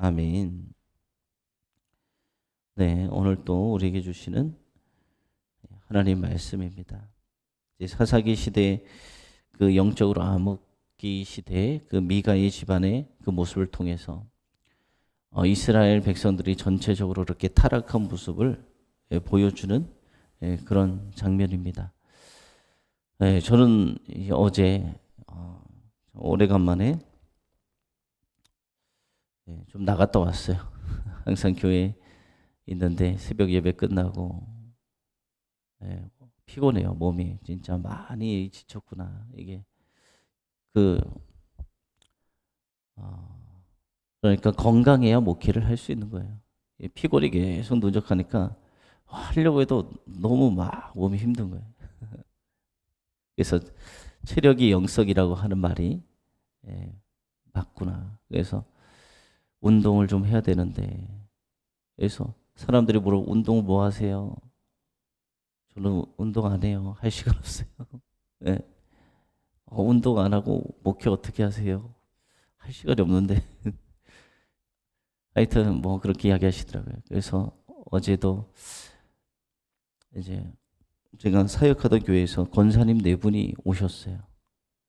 아멘. 네, 오늘 또 우리에게 주시는 하나님 말씀입니다. 사사기 시대 그 영적으로 암흑기 시대 그 미가의 집안의 그 모습을 통해서 어, 이스라엘 백성들이 전체적으로 이렇게 타락한 모습을 예, 보여주는 예, 그런 장면입니다. 예, 저는 이 어제 어, 오래간만에 예, 좀 나갔다 왔어요. 항상 교회 있는데 새벽 예배 끝나고 예, 피곤해요 몸이 진짜 많이 지쳤구나 이게 그 어, 그러니까 건강해야 목회를 할 수 있는 거예요. 이 피골이 계속 누적하니까 하려고 해도 너무 막 몸이 힘든 거예요. 그래서 체력이 영석이라고 하는 말이 예, 맞구나. 그래서 운동을 좀 해야 되는데 그래서 사람들이 물어 운동 뭐 하세요? 저는 운동 안 해요. 할 시간 없어요. 예. 어, 운동 안 하고 목회 어떻게 하세요? 할 시간이 없는데 하여튼 뭐 그렇게 이야기하시더라고요. 그래서 어제도 이제 제가 사역하던 교회에서 권사님 네 분이 오셨어요.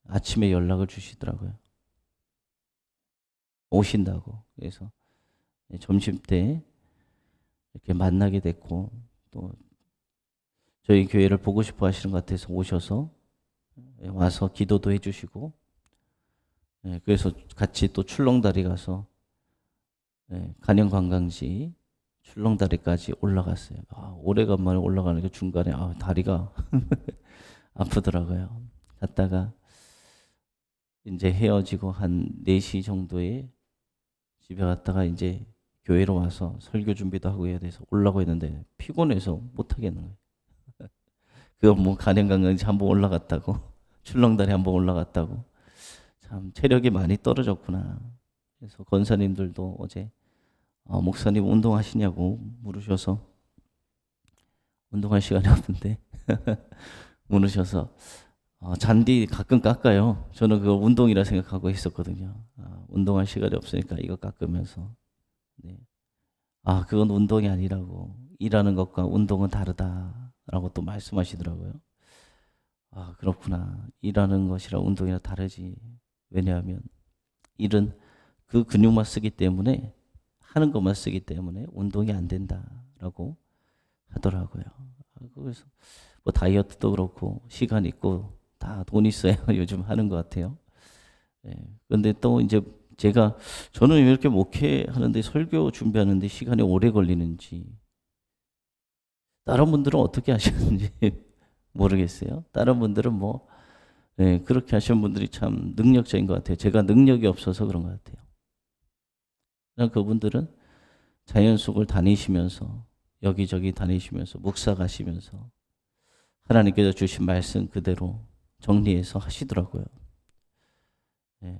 아침에 연락을 주시더라고요. 오신다고. 그래서 점심 때 이렇게 만나게 됐고 또 저희 교회를 보고 싶어 하시는 것 같아서 오셔서 와서 기도도 해주시고 예, 그래서 같이 또 출렁다리 가서 예, 간영 관광지 출렁다리까지 올라갔어요. 아, 오래간만에 올라가니까 중간에 아, 다리가 아프더라고요. 갔다가 이제 헤어지고 한 4시 정도에 집에 갔다가 이제 교회로 와서 설교 준비도 하고 해야 돼서 올라가고 있는데 피곤해서 못 하겠는 거예요. 그거 뭐 간행강강지 한번 올라갔다고 출렁다리 한번 올라갔다고 참 체력이 많이 떨어졌구나. 그래서 권사님들도 어제 어, 목사님 운동하시냐고 물으셔서 운동할 시간이 없는데 물으셔서 어, 잔디 가끔 깎아요. 저는 그걸 운동이라 생각하고 했었거든요. 아, 운동할 시간이 없으니까 이거 깎으면서 네. 아 그건 운동이 아니라고 일하는 것과 운동은 다르다라고 또 말씀하시더라고요. 아 그렇구나 일하는 것이랑 운동이랑 다르지. 왜냐하면 일은 그 근육만 쓰기 때문에 하는 것만 쓰기 때문에 운동이 안 된다라고 하더라고요. 아, 그래서 뭐 다이어트도 그렇고 시간 있고 다 돈 있어야 요즘 하는 것 같아요. 예. 그런데 또 이제 제가 저는 왜 이렇게 목회하는데 설교 준비하는데 시간이 오래 걸리는지 다른 분들은 어떻게 하시는지 모르겠어요. 다른 분들은 뭐 예, 그렇게 하시는 분들이 참 능력자인 것 같아요. 제가 능력이 없어서 그런 것 같아요. 그분들은 자연 속을 다니시면서 여기저기 다니시면서 묵사 가시면서 하나님께서 주신 말씀 그대로 정리해서 하시더라고요. 예,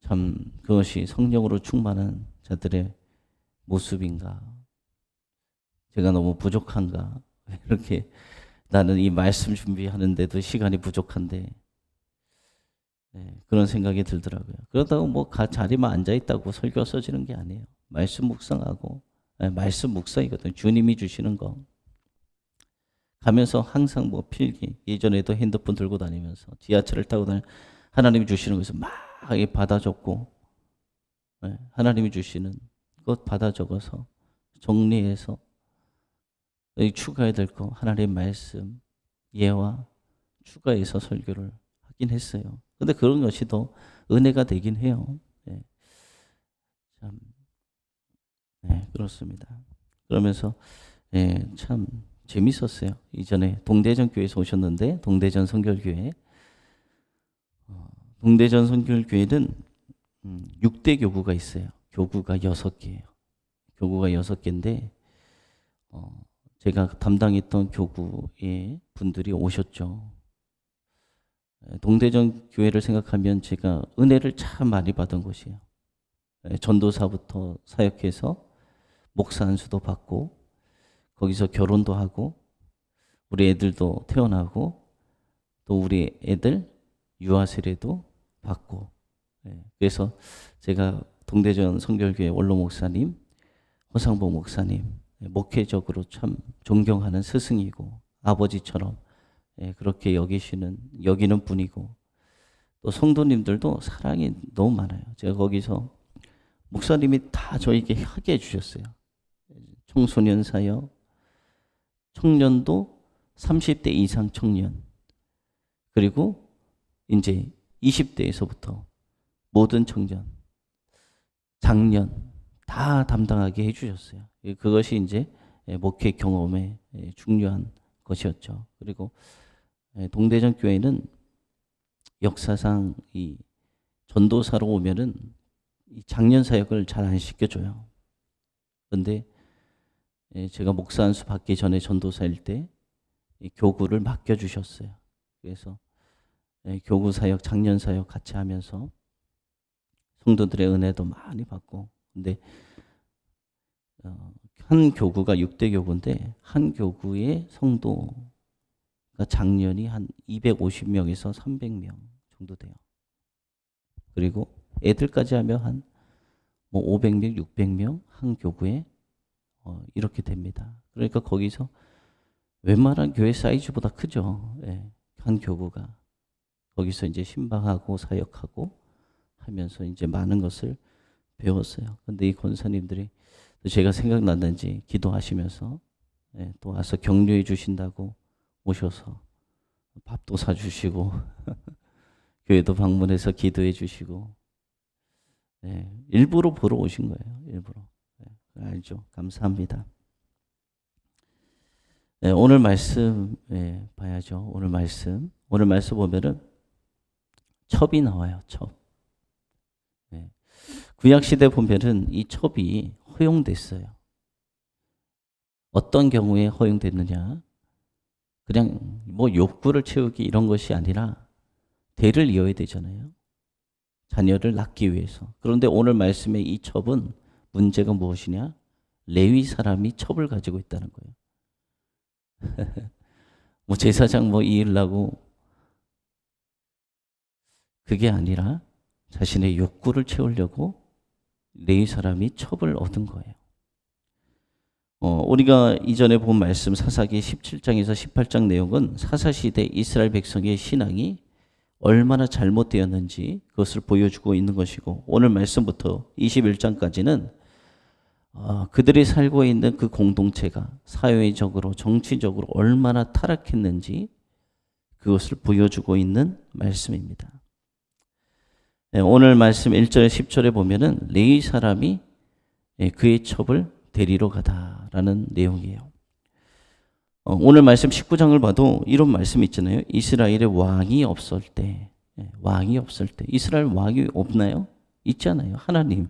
참 그것이 성령으로 충만한 자들의 모습인가? 제가 너무 부족한가? 이렇게 나는 이 말씀 준비하는데도 시간이 부족한데 예, 그런 생각이 들더라고요. 그러다가 뭐 가, 자리만 앉아 있다고 설교 써지는 게 아니에요. 말씀 묵상하고 예, 말씀 묵상이거든. 주님이 주시는 거. 가면서 항상 뭐 필기 예전에도 핸드폰 들고 다니면서 지하철을 타고 다니 하나님이 주시는 것을 막 받아 적고 예, 하나님이 주시는 것 받아 적어서 정리해서 추가해야 될 거 하나님 말씀 예와 추가해서 설교를 하긴 했어요. 근데 그런 것이 더 은혜가 되긴 해요. 네. 참, 네, 그렇습니다. 그러면서 예, 참 재밌었어요. 이전에 동대전 교회에서 오셨는데 동대전 선결교회 어, 동대전 선결교회는 음, 6대 교구가 있어요. 교구가 6개예요. 교구가 6개인데 어, 제가 담당했던 교구의 분들이 오셨죠. 예, 동대전 교회를 생각하면 제가 은혜를 참 많이 받은 곳이에요. 예, 전도사부터 사역해서 목사 안수도 받고 거기서 결혼도 하고 우리 애들도 태어나고 또 우리 애들 유아 세례도 받고 예, 그래서 제가 동대전 성결교회 원로 목사님, 허상보 목사님 예, 목회적으로 참 존경하는 스승이고 아버지처럼 예, 그렇게 여기시는 여기는 분이고 또 성도님들도 사랑이 너무 많아요. 제가 거기서 목사님이 다 저에게 하게 해주셨어요. 청소년 사역, 청년도 30대 이상 청년, 그리고 이제 20대에서부터 모든 청년, 장년 다 담당하게 해주셨어요. 예, 그것이 이제 예, 목회 경험의 예, 중요한 것이었죠. 그리고 예, 동대전 교회는 역사상 이 전도사로 오면은 이 장년 사역을 잘 안 시켜줘요. 그런데 예, 제가 목사 안수 받기 전에 전도사일 때이 교구를 맡겨 주셨어요. 그래서 예, 교구 사역, 장년 사역 같이 하면서 성도들의 은혜도 많이 받고 근데 어, 한 교구가 6대 교구인데 한 교구의 성도가 작년이 한 250명에서 300명 정도 돼요. 그리고 애들까지 하면 한 뭐 500명, 600명 한 교구에 어, 이렇게 됩니다. 그러니까 거기서 웬만한 교회 사이즈보다 크죠. 예, 한 교구가 거기서 이제 신방하고 사역하고 하면서 이제 많은 것을 배웠어요. 근데 이 권사님들이 또 제가 생각났는지 기도하시면서 예, 또 와서 격려해 주신다고 오셔서 밥도 사주시고 교회도 방문해서 기도해 주시고 예, 일부러 보러 오신 거예요. 일부러 예, 알죠. 감사합니다. 예, 오늘 말씀 예, 봐야죠. 오늘 말씀 오늘 말씀 보면은 첩이 나와요. 첩. 예. 구약 시대 보면은 이 첩이 허용됐어요. 어떤 경우에 허용됐느냐? 그냥 뭐 욕구를 채우기 이런 것이 아니라 대를 이어야 되잖아요. 자녀를 낳기 위해서. 그런데 오늘 말씀의 이 첩은 문제가 무엇이냐? 레위 사람이 첩을 가지고 있다는 거예요. 뭐 제사장 뭐 이으려고 그게 아니라 자신의 욕구를 채우려고 레위 사람이 첩을 얻은 거예요. 어, 우리가 이전에 본 말씀 사사기 17장에서 18장 내용은 사사시대 이스라엘 백성의 신앙이 얼마나 잘못되었는지 그것을 보여주고 있는 것이고 오늘 말씀부터 21장까지는 어, 그들이 살고 있는 그 공동체가 사회적으로 정치적으로 얼마나 타락했는지 그것을 보여주고 있는 말씀입니다. 네, 오늘 말씀 1절 10절에 보면은 레위 사람이 예, 그의 첩을 데리러 가다라는 내용이에요. 어, 오늘 말씀 19장을 봐도 이런 말씀 있잖아요. 이스라엘의 왕이 없을 때, 예, 왕이 없을 때, 이스라엘 왕이 없나요? 있잖아요. 하나님.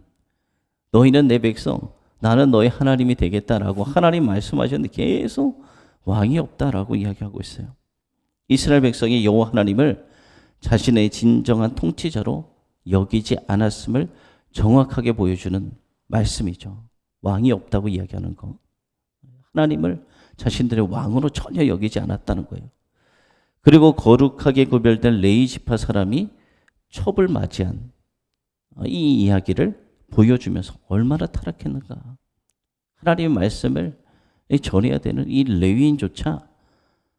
너희는 내 백성, 나는 너희 하나님이 되겠다라고 하나님 말씀하셨는데 계속 왕이 없다라고 이야기하고 있어요. 이스라엘 백성이 여호와 하나님을 자신의 진정한 통치자로 여기지 않았음을 정확하게 보여주는 말씀이죠. 왕이 없다고 이야기하는 거. 하나님을 자신들의 왕으로 전혀 여기지 않았다는 거예요. 그리고 거룩하게 구별된 레이 지파 사람이 첩을 맞이한 이 이야기를 보여주면서 얼마나 타락했는가. 하나님의 말씀을 전해야 되는 이 레위인조차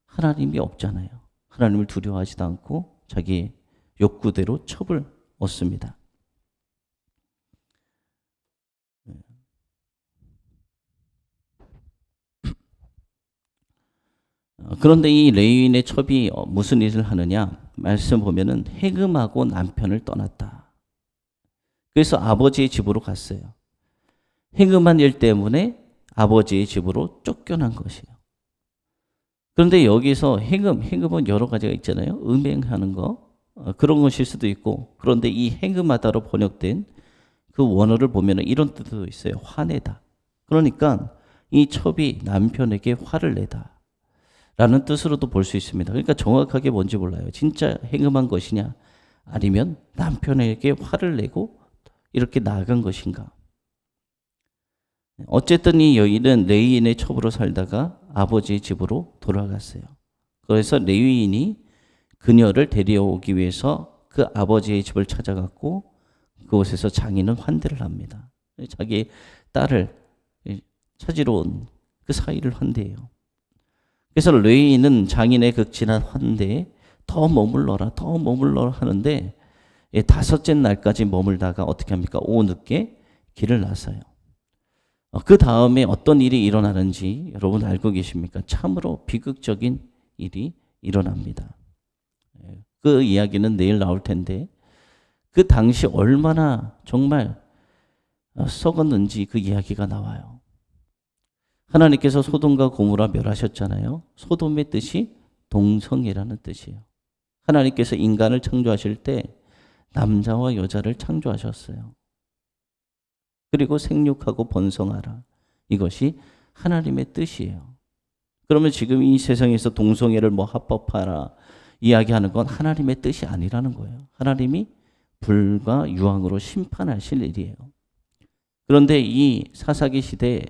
하나님이 없잖아요. 하나님을 두려워하지도 않고 자기 욕구대로 첩을 얻습니다. 어, 그런데 이 레위인의 첩이 어, 무슨 일을 하느냐? 말씀 보면은 해금하고 남편을 떠났다. 그래서 아버지의 집으로 갔어요. 해금한 일 때문에 아버지의 집으로 쫓겨난 것이에요. 그런데 여기서 해금, 해금은 여러 가지가 있잖아요. 음행하는 거, 어, 그런 것일 수도 있고, 그런데 이 해금하다로 번역된 그 원어를 보면 이런 뜻도 있어요. 화내다. 그러니까 이 첩이 남편에게 화를 내다. 라는 뜻으로도 볼 수 있습니다. 그러니까 정확하게 뭔지 몰라요. 진짜 행음한 것이냐 아니면 남편에게 화를 내고 이렇게 나간 것인가. 어쨌든 이 여인은 레위인의 첩으로 살다가 아버지의 집으로 돌아갔어요. 그래서 레위인이 그녀를 데려오기 위해서 그 아버지의 집을 찾아갔고 그곳에서 장인은 환대를 합니다. 자기 딸을 찾으러 온 그 사이를 환대해요. 그래서 레위인은 장인의 극진한 환대에 더 머물러라, 더 머물러라 하는데 예, 다섯째 날까지 머물다가 어떻게 합니까? 오후 늦게 길을 나서요. 어, 그 다음에 어떤 일이 일어나는지 여러분 알고 계십니까? 참으로 비극적인 일이 일어납니다. 예, 그 이야기는 내일 나올 텐데 그 당시 얼마나 정말 어, 썩었는지 그 이야기가 나와요. 하나님께서 소돔과 고모라 멸하셨잖아요. 소돔의 뜻이 동성애라는 뜻이에요. 하나님께서 인간을 창조하실 때 남자와 여자를 창조하셨어요. 그리고 생육하고 번성하라. 이것이 하나님의 뜻이에요. 그러면 지금 이 세상에서 동성애를 뭐 합법하라 이야기하는 건 하나님의 뜻이 아니라는 거예요. 하나님이 불과 유황으로 심판하실 일이에요. 그런데 이 사사기 시대에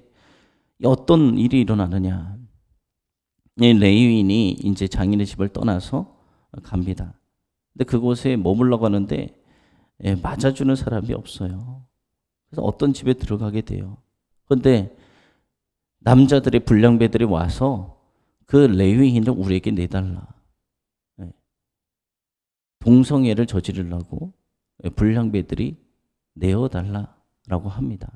어떤 일이 일어나느냐. 이 레위인이 이제 장인의 집을 떠나서 갑니다. 근데 그곳에 머물러 가는데 예, 맞아주는 사람이 없어요. 그래서 어떤 집에 들어가게 돼요. 근데 남자들의 불량배들이 와서 그 레위인을 우리에게 내달라. 예. 동성애를 저지르려고 예, 불량배들이 내어달라라고 합니다.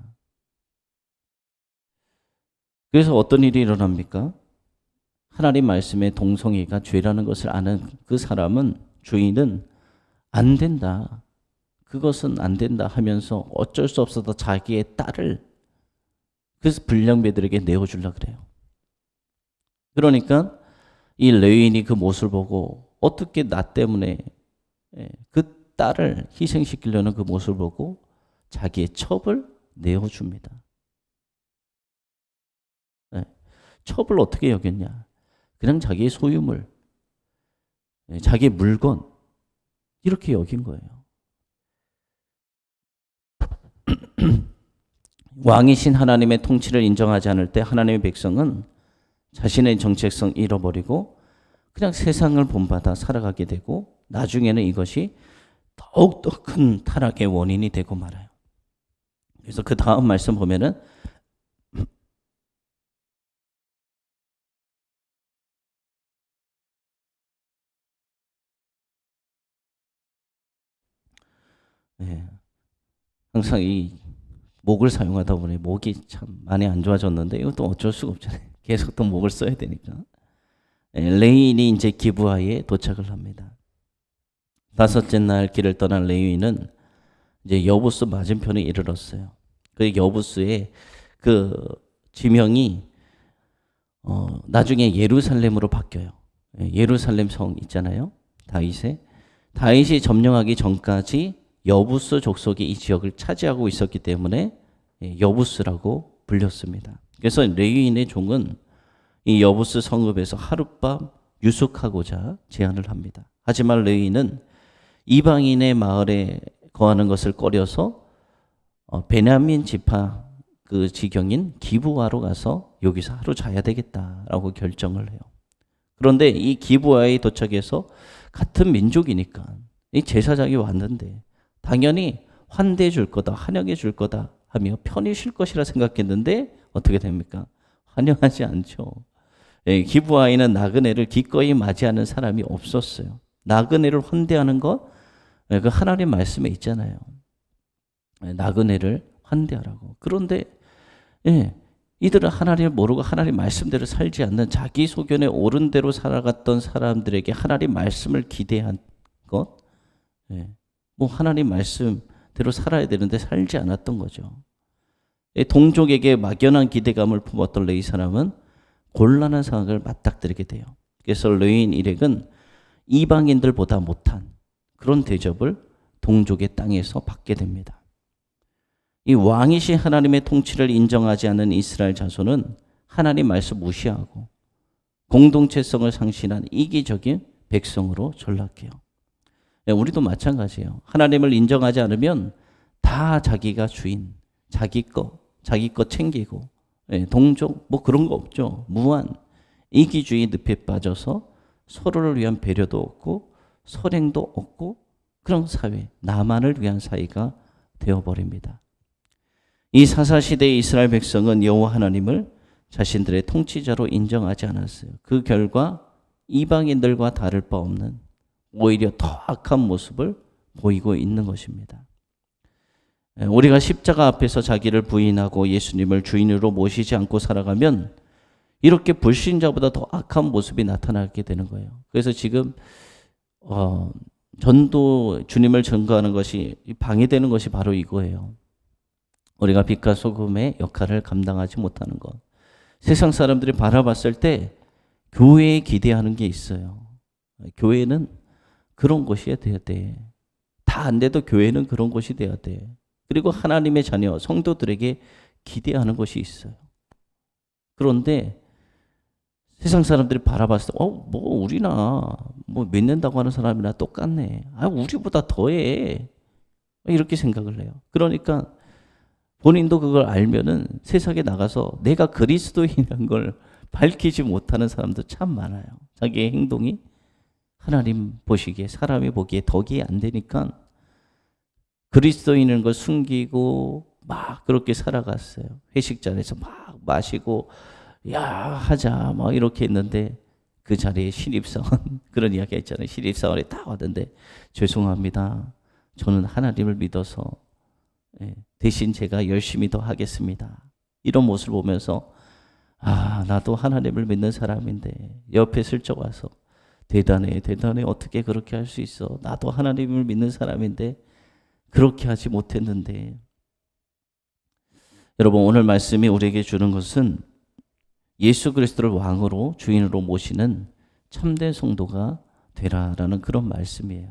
그래서 어떤 일이 일어납니까? 하나님 말씀에 동성애가 죄라는 것을 아는 그 사람은 주인은 안 된다. 그것은 안 된다 하면서 어쩔 수 없어서 자기의 딸을 그래서 불량배들에게 내어주려 그래요. 그러니까 이 레위인이 그 모습을 보고 어떻게 나 때문에 예, 그 딸을 희생시키려는 그 모습을 보고 자기의 첩을 내어줍니다. 예, 첩을 어떻게 여겼냐? 그냥 자기의 소유물, 예, 자기의 물건 이렇게 여긴 거예요. 왕이신 하나님의 통치를 인정하지 않을 때 하나님의 백성은 자신의 정체성 잃어버리고 그냥 세상을 본받아 살아가게 되고 나중에는 이것이 더욱더 큰 타락의 원인이 되고 말아요. 그래서 그 다음 말씀 보면은 네. 항상 이 목을 사용하다 보니 목이 참 많이 안 좋아졌는데 이것도 어쩔 수가 없잖아요. 계속 또 목을 써야 되니까. 네, 레인이 이제 기부하에 도착을 합니다. 다섯째 날 길을 떠난 레위인은 이제 여부스 맞은편에 이르렀어요. 그 여부스의 그 지명이 어, 나중에 예루살렘으로 바뀌어요. 예, 예루살렘 성 있잖아요. 다윗의 다윗이 점령하기 전까지 여부스 족속이 이 지역을 차지하고 있었기 때문에 예, 여부스라고 불렸습니다. 그래서 레위인의 종은 이 여부스 성읍에서 하룻밤 유숙하고자 제안을 합니다. 하지만 레위인은 이방인의 마을에 거하는 것을 꺼려서 어, 베냐민 지파 그 지경인 기부하로 가서 여기서 하루 자야 되겠다라고 결정을 해요. 그런데 이 기부하에 도착해서 같은 민족이니까 이 제사장이 왔는데 당연히 환대해 줄 거다, 환영해 줄 거다 하며 편히 쉴 것이라 생각했는데 어떻게 됩니까? 환영하지 않죠. 예, 기부아이는 나그네를 기꺼이 맞이하는 사람이 없었어요. 나그네를 환대하는 것, 예, 그 하나님 말씀에 있잖아요. 예, 나그네를 환대하라고. 그런데 예, 이들은 하나님을 모르고 하나님 말씀대로 살지 않는 자기 소견에 옳은 대로 살아갔던 사람들에게 하나님 말씀을 기대한 것, 예, 뭐 하나님 말씀대로 살아야 되는데 살지 않았던 거죠. 동족에게 막연한 기대감을 품었던 레이 사람은 곤란한 상황을 맞닥뜨리게 돼요. 그래서 레인 일행은 이방인들보다 못한 그런 대접을 동족의 땅에서 받게 됩니다. 이 왕이신 하나님의 통치를 인정하지 않는 이스라엘 자손은 하나님 말씀 무시하고 공동체성을 상실한 이기적인 백성으로 전락해요. 예, 우리도 마찬가지예요. 하나님을 인정하지 않으면 다 자기가 주인, 자기 거, 자기 거 챙기고, 예, 동족, 뭐 그런 거 없죠. 무한 이기주의 늪에 빠져서 서로를 위한 배려도 없고, 선행도 없고, 그런 사회, 나만을 위한 사회가 되어버립니다. 이 사사시대의 이스라엘 백성은 여호와 하나님을 자신들의 통치자로 인정하지 않았어요. 그 결과 이방인들과 다를 바 없는 오히려 더 악한 모습을 보이고 있는 것입니다. 예, 우리가 십자가 앞에서 자기를 부인하고 예수님을 주인으로 모시지 않고 살아가면 이렇게 불신자보다 더 악한 모습이 나타나게 되는 거예요. 그래서 지금 어, 전도 주님을 전가하는 것이 방해되는 것이 바로 이거예요. 우리가 빛과 소금의 역할을 감당하지 못하는 것. 세상 사람들이 바라봤을 때 교회에 기대하는 게 있어요. 교회는 그런 곳이 돼야 돼. 다 안 돼도 교회는 그런 곳이 돼야 돼. 그리고 하나님의 자녀 성도들에게 기대하는 것이 있어요. 그런데 세상 사람들이 바라봤을 때, 어, 뭐 우리나 뭐 믿는다고 하는 사람이나 똑같네. 아, 우리보다 더해. 이렇게 생각을 해요. 그러니까 본인도 그걸 알면은 세상에 나가서 내가 그리스도인이라는 걸 밝히지 못하는 사람도 참 많아요. 자기의 행동이 하나님 보시기에 사람이 보기에 덕이 안 되니까 그리스도인인 걸 숨기고 막 그렇게 살아갔어요. 회식 자리에서 막 마시고 야 하자 막 이렇게 했는데 그 자리에 신입사원 그런 이야기 했잖아요. 신입사원이 딱 왔는데 죄송합니다. 저는 하나님을 믿어서 예, 대신 제가 열심히 더 하겠습니다. 이런 모습을 보면서 아 나도 하나님을 믿는 사람인데 옆에 슬쩍 와서 대단해 대단해 어떻게 그렇게 할 수 있어 나도 하나님을 믿는 사람인데 그렇게 하지 못했는데 여러분 오늘 말씀이 우리에게 주는 것은 예수 그리스도를 왕으로 주인으로 모시는 참된 성도가 되라라는 그런 말씀이에요.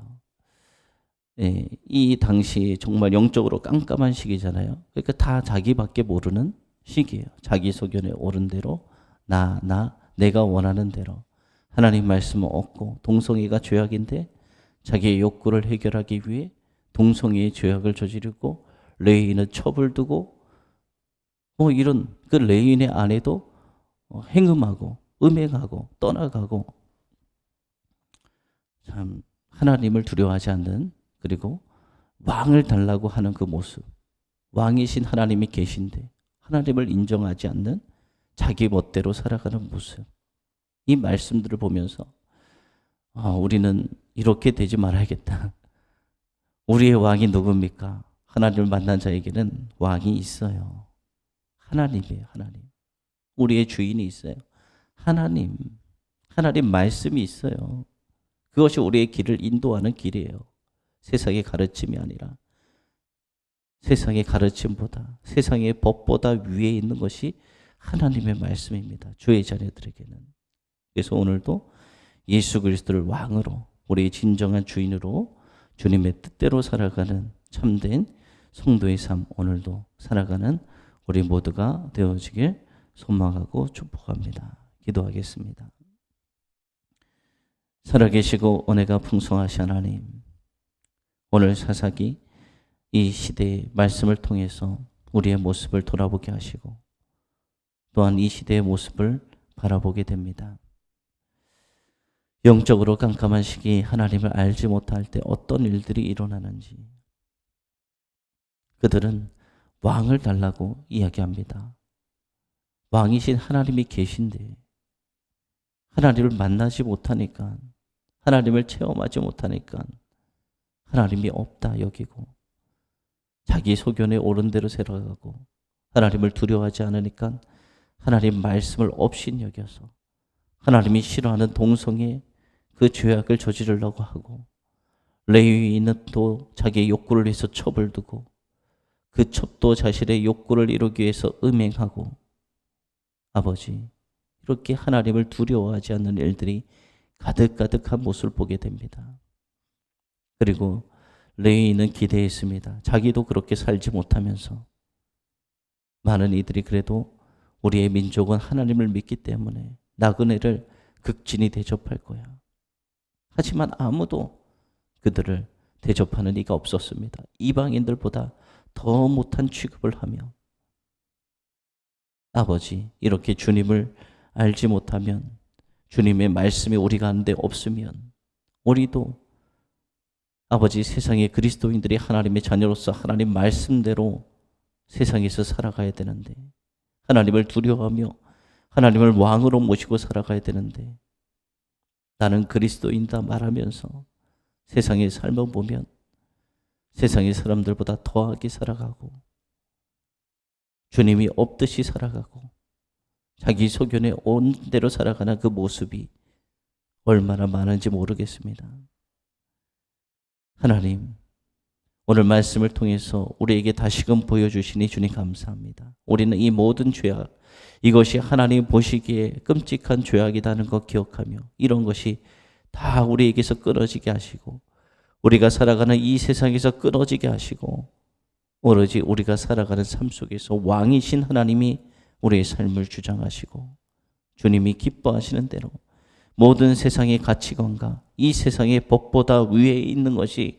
예, 이 당시 정말 영적으로 깜깜한 시기잖아요. 그러니까 다 자기밖에 모르는 시기예요. 자기 소견에 옳은 대로 나, 나, 내가 원하는 대로 하나님 말씀을 얻고 동성애가 죄악인데 자기의 욕구를 해결하기 위해 동성애의 죄악을 저지르고 레인은 첩을 두고 뭐 이런 그 레인의 아내도 어, 행음하고 음행하고 떠나가고 참 하나님을 두려워하지 않는 그리고 왕을 달라고 하는 그 모습. 왕이신 하나님이 계신데 하나님을 인정하지 않는 자기 멋대로 살아가는 모습 이 말씀들을 보면서 아, 우리는 이렇게 되지 말아야겠다. 우리의 왕이 누굽니까? 하나님을 만난 자에게는 왕이 있어요. 하나님이에요, 하나님. 우리의 주인이 있어요. 하나님. 하나님 말씀이 있어요. 그것이 우리의 길을 인도하는 길이에요. 세상의 가르침이 아니라 세상의 가르침보다 세상의 법보다 위에 있는 것이 하나님의 말씀입니다. 주의 자녀들에게는. 그래서 오늘도 예수 그리스도를 왕으로 우리의 진정한 주인으로 주님의 뜻대로 살아가는 참된 성도의 삶 오늘도 살아가는 우리 모두가 되어지길 소망하고 축복합니다. 기도하겠습니다. 살아계시고 은혜가 풍성하신 하나님 오늘 사사기 이 시대의 말씀을 통해서 우리의 모습을 돌아보게 하시고 또한 이 시대의 모습을 바라보게 됩니다. 영적으로 깜깜한 시기 하나님을 알지 못할 때 어떤 일들이 일어나는지 그들은 왕을 달라고 이야기합니다. 왕이신 하나님이 계신데 하나님을 만나지 못하니까 하나님을 체험하지 못하니까 하나님이 없다 여기고 자기 소견에 옳은 대로 살아가고 하나님을 두려워하지 않으니까 하나님 말씀을 없인 여겨서 하나님이 싫어하는 동성애 그 죄악을 저지르려고 하고 레위인은 또 자기의 욕구를 위해서 첩을 두고 그 첩도 자신의 욕구를 이루기 위해서 음행하고 아버지 이렇게 하나님을 두려워하지 않는 일들이 가득가득한 모습을 보게 됩니다. 그리고 레위인은 기대했습니다. 자기도 그렇게 살지 못하면서 많은 이들이 그래도 우리의 민족은 하나님을 믿기 때문에 나그네를 극진히 대접할 거야. 하지만 아무도 그들을 대접하는 이가 없었습니다. 이방인들보다 더 못한 취급을 하며 아버지 이렇게 주님을 알지 못하면 주님의 말씀이 우리가 안데 없으면 우리도 아버지 세상의 그리스도인들이 하나님의 자녀로서 하나님 말씀대로 세상에서 살아가야 되는데 하나님을 두려워하며 하나님을 왕으로 모시고 살아가야 되는데 나는 그리스도인다 말하면서 세상의 삶을 보면 세상의 사람들보다 더하게 살아가고 주님이 없듯이 살아가고 자기 소견에 온 대로 살아가는 그 모습이 얼마나 많은지 모르겠습니다. 하나님, 오늘 말씀을 통해서 우리에게 다시금 보여주시니 주님 감사합니다. 우리는 이 모든 죄악, 이것이 하나님 보시기에 끔찍한 죄악이라는 것 기억하며 이런 것이 다 우리에게서 끊어지게 하시고 우리가 살아가는 이 세상에서 끊어지게 하시고 오로지 우리가 살아가는 삶 속에서 왕이신 하나님이 우리의 삶을 주장하시고 주님이 기뻐하시는 대로 모든 세상의 가치관과 이 세상의 법보다 위에 있는 것이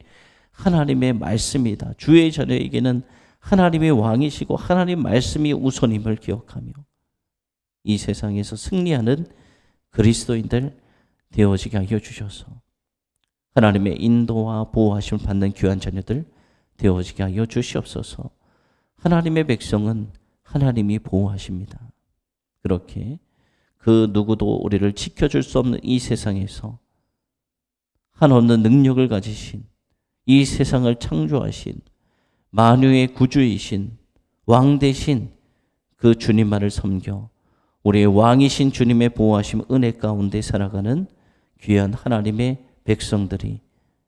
하나님의 말씀이다. 주의 자녀에게는 하나님의 왕이시고 하나님 말씀이 우선임을 기억하며 이 세상에서 승리하는 그리스도인들 되어지게 하여 주셔서 하나님의 인도와 보호하심을 받는 귀한 자녀들 되어지게 하여 주시옵소서. 하나님의 백성은 하나님이 보호하십니다. 그렇게 그 누구도 우리를 지켜줄 수 없는 이 세상에서 한없는 능력을 가지신 이 세상을 창조하신 만유의 구주이신 왕 대신 그 주님만을 섬겨 우리의 왕이신 주님의 보호하심 은혜 가운데 살아가는 귀한 하나님의 백성들이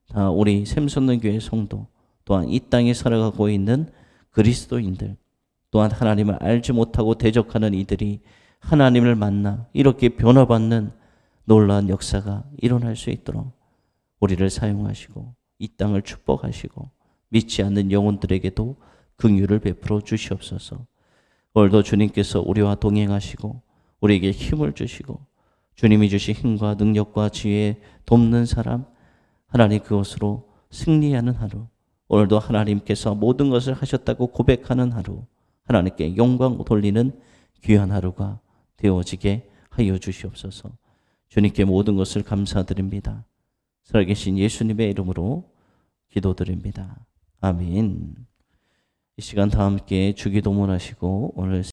다 우리 샘솟는 교회 성도 또한 이 땅에 살아가고 있는 그리스도인들 또한 하나님을 알지 못하고 대적하는 이들이 하나님을 만나 이렇게 변화받는 놀라운 역사가 일어날 수 있도록 우리를 사용하시고 이 땅을 축복하시고 믿지 않는 영혼들에게도 긍휼을 베풀어 주시옵소서. 오늘도 주님께서 우리와 동행하시고 우리에게 힘을 주시고 주님이 주신 힘과 능력과 지혜에 돕는 사람 하나님 그것으로 승리하는 하루 오늘도 하나님께서 모든 것을 하셨다고 고백하는 하루 하나님께 영광 돌리는 귀한 하루가 되어지게 하여 주시옵소서. 주님께 모든 것을 감사드립니다. 살아계신 예수님의 이름으로 기도드립니다. 아멘. 이 시간 다 함께 주기도문 하시고 오늘